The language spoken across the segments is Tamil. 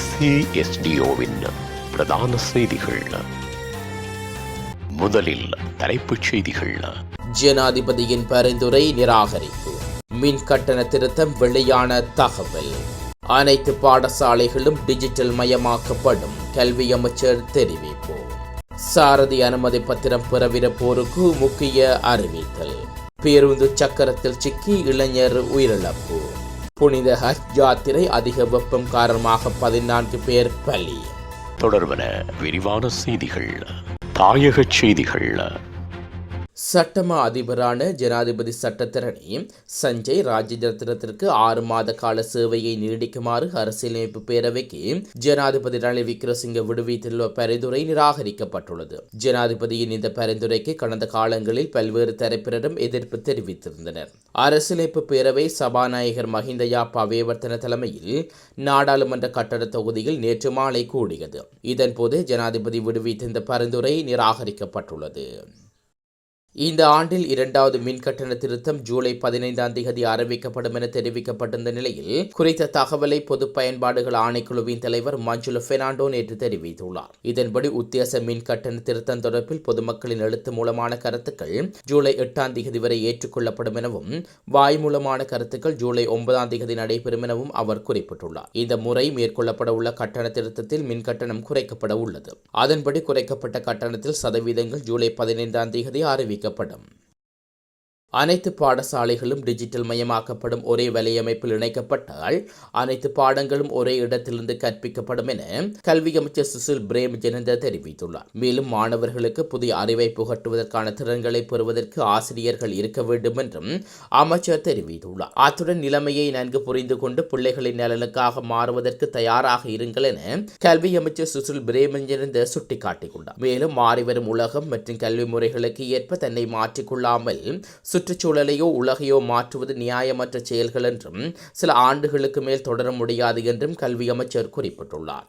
ஏசிஎஸ்டிஓவின் பிரதான செய்திகள். முதலில் தலைப்புச் செய்திகள். ஜனாதிபதியின் பரிந்துரை நிராகரிப்பு. மின் கட்டண திருத்தம் வெளியான தகவல். அனைத்து பாடசாலைகளும் டிஜிட்டல் மயமாக்கப்படும் கல்வி அமைச்சர் தெரிவிப்பு. சாரதி அனுமதி பத்திரம் பெறவிருப்போருக்கு முக்கிய அறிவித்தல். பேருந்து சக்கரத்தில் சிக்கி இளைஞர் உயிரிழப்பு. புனித ஹஜ் யாத்திரை அதிக வெப்பம் காரணமாக பதினான்கு பேர் பலி. தொடர்பன விரிவான செய்திகள் தாயக செய்திகள். சட்டமா அதிபரான ஜனாதிபதி சட்டத்தரணி சஞ்சய் ராஜரத்னத்திற்கு ஆறு மாத கால சேவையை நீடிக்குமாறு அரசியலமைப்பு பேரவைக்கு ஜனாதிபதி ரணில் விக்ரசிங்க விடுவித்துள்ள பரிந்துரை நிராகரிக்கப்பட்டுள்ளது. ஜனாதிபதியின் இந்த பரிந்துரைக்கு கடந்த காலங்களில் பல்வேறு தரப்பினரும் எதிர்ப்பு தெரிவித்திருந்தனர். அரசியலமைப்பு பேரவை சபாநாயகர் மஹிந்த யாப்பா வேவர்த்தன தலைமையில் நாடாளுமன்ற கட்டட தொகுதியில் நேற்று மாலை கூடியது. இதன்போது ஜனாதிபதி விடுவித்த இந்த பரிந்துரை நிராகரிக்கப்பட்டுள்ளது. இந்த ஆண்டில் இரண்டாவது மின் கட்டண திருத்தம் ஜூலை பதினைந்தாம் தேதி அறிவிக்கப்படும் என தெரிவிக்கப்பட்டிருந்த நிலையில் குறித்த தகவலை பொது பயன்பாடுகள் ஆணைக்குழுவின் தலைவர் மஞ்சுல பெர்னாண்டோ நேற்று தெரிவித்துள்ளார். இதன்படி உத்தியாச மின் கட்டண திருத்தம் தொடர்பில் பொதுமக்களின் எழுத்து மூலமான கருத்துக்கள் ஜூலை எட்டாம் தேதி வரை ஏற்றுக்கொள்ளப்படும் எனவும் வாய் மூலமான கருத்துக்கள் ஜூலை ஒன்பதாம் தேதி நடைபெறும் எனவும் அவர் குறிப்பிட்டுள்ளார். இந்த முறை மேற்கொள்ளப்பட உள்ள கட்டண திருத்தத்தில் மின் கட்டணம் குறைக்கப்பட உள்ளது. அதன்படி குறைக்கப்பட்ட கட்டணத்தில் சதவீதங்கள் ஜூலை பதினைந்தாம் தேதி வைக்கப்படும். அனைத்து பாடசாலைகளும் டிஜிட்டல் மயமாக்கப்படும் ஒரே வலையமைப்பில் இணைக்கப்பட்டால் அனைத்து பாடங்களும் ஒரே இடத்திலிருந்து கற்பிக்கப்படும் என கல்வி அமைச்சர் சுசில் பிரேம் ஜெனந்த தெரிவித்துள்ளார். மேலும் மாணவர்களுக்கு புதிய அறிவை புகட்டுவதற்கான திறன்களை பெறுவதற்கு ஆசிரியர்கள் இருக்க வேண்டும் என்றும் அமைச்சர் தெரிவித்துள்ளார். அத்துடன் நிலைமையை நன்கு புரிந்து கொண்டு பிள்ளைகளின் நலனுக்காக மாறுவதற்கு தயாராக இருங்கள் என கல்வி அமைச்சர் சுசில் பிரேமஞ்சனந்த சுட்டிக்காட்டியுள்ளார். மேலும் மாறிவரும் உலகம் மற்றும் கல்வி முறைகளுக்கு ஏற்ப தன்னை மாற்றிக்கொள்ளாமல் சுற்றுச்சூழலையோ உலகையோ மாற்றுவது நியாயமற்ற செயல்கள் என்றும் சில ஆண்டுகளுக்கு மேல் தொடர முடியாது என்றும் கல்வி அமைச்சர் குறிப்பிட்டுள்ளார்.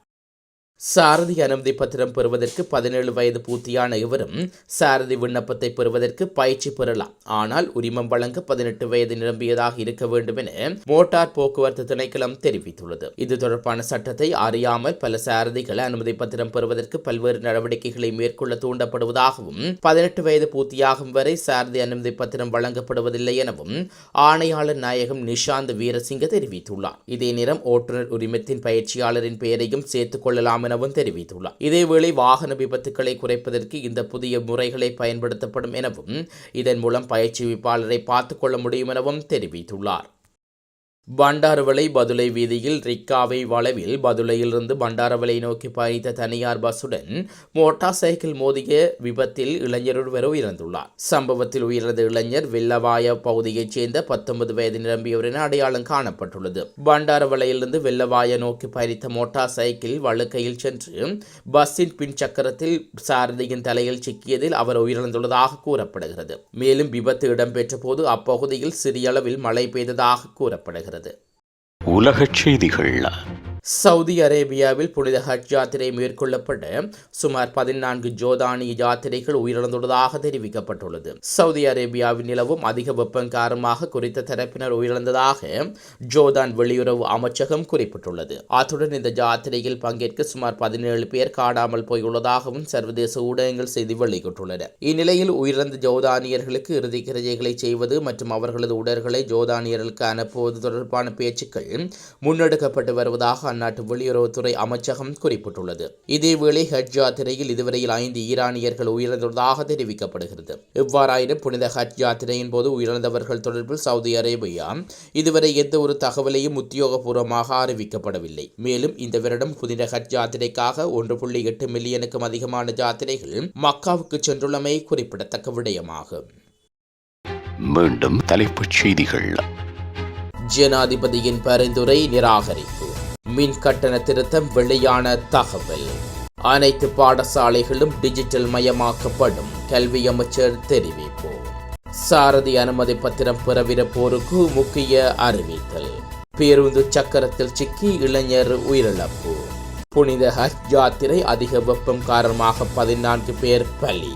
சாரதி அனுமதி பத்திரம் பெறுவதற்கு பதினேழு வயது பூர்த்தியான இவரும் சாரதி விண்ணப்பத்தை பெறுவதற்கு பயிற்சி பெறலாம். ஆனால் உரிமம் வழங்க பதினெட்டு வயது நிரம்பியதாக இருக்க வேண்டும் என மோட்டார் போக்குவரத்து திணைக்களம் தெரிவித்துள்ளது. இது தொடர்பான சட்டத்தை அறியாமல் பல சாரதிகள் அனுமதி பத்திரம் பெறுவதற்கு பல்வேறு நடவடிக்கைகளை மேற்கொள்ள தூண்டப்படுவதாகவும் பதினெட்டு வயது பூர்த்தியாகும் வரை சாரதி அனுமதி பத்திரம் வழங்கப்படுவதில்லை எனவும் ஆணையாளர் நாயகம் நிஷாந்த் வீரசிங்க தெரிவித்துள்ளார். இதே நேரம் ஓட்டுநர் உரிமத்தின் பயிற்சியாளரின் பெயரையும் சேர்த்துக் கொள்ளலாம் எனவும் தெரிவித்துள்ளார். இதேவேளை வாகன விபத்துக்களை குறைப்பதற்கு இந்த புதிய முறைகளை பயன்படுத்தப்படும் எனவும் இதன் மூலம் பயிற்சிவிப்பாளரை பார்த்துக் கொள்ள முடியும் எனவும் தெரிவித்துள்ளார். பண்டாரவளை பதுளை வீதியில் ரிக்காவை வளவில் பதுளையிலிருந்து பண்டாரவளை நோக்கி பயணித்த தனியார் பஸ்ஸுடன் மோட்டார் சைக்கிள் மோதிய விபத்தில் இளைஞர் ஒருவர் உயிரிழந்துள்ளார். சம்பவத்தில் உயிரிழந்த இளைஞர் வெள்ளவாய பகுதியைச் சேர்ந்த பத்தொன்பது வயது நிரம்பியவர் என அடையாளம் காணப்பட்டுள்ளது. பண்டாரவளையிலிருந்து வெள்ளவாய நோக்கி பயணித்த மோட்டார் சைக்கிள் வழுக்கையில் சென்று பஸ்ஸின் பின் சக்கரத்தில் சாரதியின் தலையில் சிக்கியதில் அவர் உயிரிழந்துள்ளதாக கூறப்படுகிறது. மேலும் விபத்து இடம்பெற்ற போது அப்பகுதியில் சிறிய அளவில் மழை பெய்ததாக கூறப்படுகிறது. உலகச் செய்திகள் சவுதி அரேபியாவில் புனித ஹஜ் யாத்திரை மேற்கொள்ளப்பட சுமார் பதினான்கு ஜோதானிய யாத்திரைகள் உயிரிழந்துள்ளதாக தெரிவிக்கப்பட்டுள்ளது. சவுதி அரேபியாவில் நிலவும் அதிக வெப்பம் காரணமாக குறித்த தரப்பினர் உயிரிழந்ததாக ஜோதான் வெளியுறவு அமைச்சகம் குறிப்பிட்டுள்ளது. அத்துடன் இந்த யாத்திரையில் பங்கேற்க சுமார் பதினேழு பேர் காணாமல் போயுள்ளதாகவும் சர்வதேச ஊடகங்கள் செய்தி வெளியிட்டுள்ளன. இந்நிலையில் உயிரிழந்த ஜோதானியர்களுக்கு இறுதி கிரைகளை செய்வது மற்றும் அவர்களது உடல்களை ஜோதானியர்களுக்கு அனுப்புவது தொடர்பான பேச்சுக்கள் முன்னெடுக்கப்பட்டு வருவதாக அந்நாட்டு வெளியுறவுத்துறை அமைச்சகம் குறிப்பிட்டுள்ளது. இதேவேளை ஹஜ் யாத்திரையில் இதுவரையில் ஐந்து ஈரானியர்கள் உயிரிழந்துள்ளதாக தெரிவிக்கப்படுகிறது. இவ்வாறாயினும் புனித ஹஜ் யாத்திரையின் போது உயிரிழந்தவர்கள் தொடர்பில் சவுதி அரேபியா இதுவரை எந்த ஒரு தகவலையும் உத்தியோகபூர்வமாக அறிவிக்கப்படவில்லை. மேலும் இந்த வருடம் புனித ஹஜ் யாத்திரைக்காக ஒன்று புள்ளி எட்டு மில்லியனுக்கும் அதிகமான யாத்திரைகள் மக்காவுக்கு சென்றுள்ளமை குறிப்பிடத்தக்க விடயமாகும். மீண்டும் தலைப்புச் செய்திகள். ஜனாதிபதியின் பரிந்துரை நிராகரிப்பு. மின் கட்டண திருத்தம் வெளியான தகவல். அனைத்து பாடசாலைகளும் டிஜிட்டல் மயமாக்கப்படும் கல்வி அமைச்சர் தெரிவிப்பு. சாரதி அனுமதி பத்திரம் பெறவிருப்போருக்கு முக்கிய அறிவித்தல். பேருந்து சக்கரத்தில் சிக்கி இளைஞர் உயிரிழப்பு. புனித ஹஜ் யாத்திரை அதிக வெப்பம் காரணமாக பதினான்கு பேர் பலி.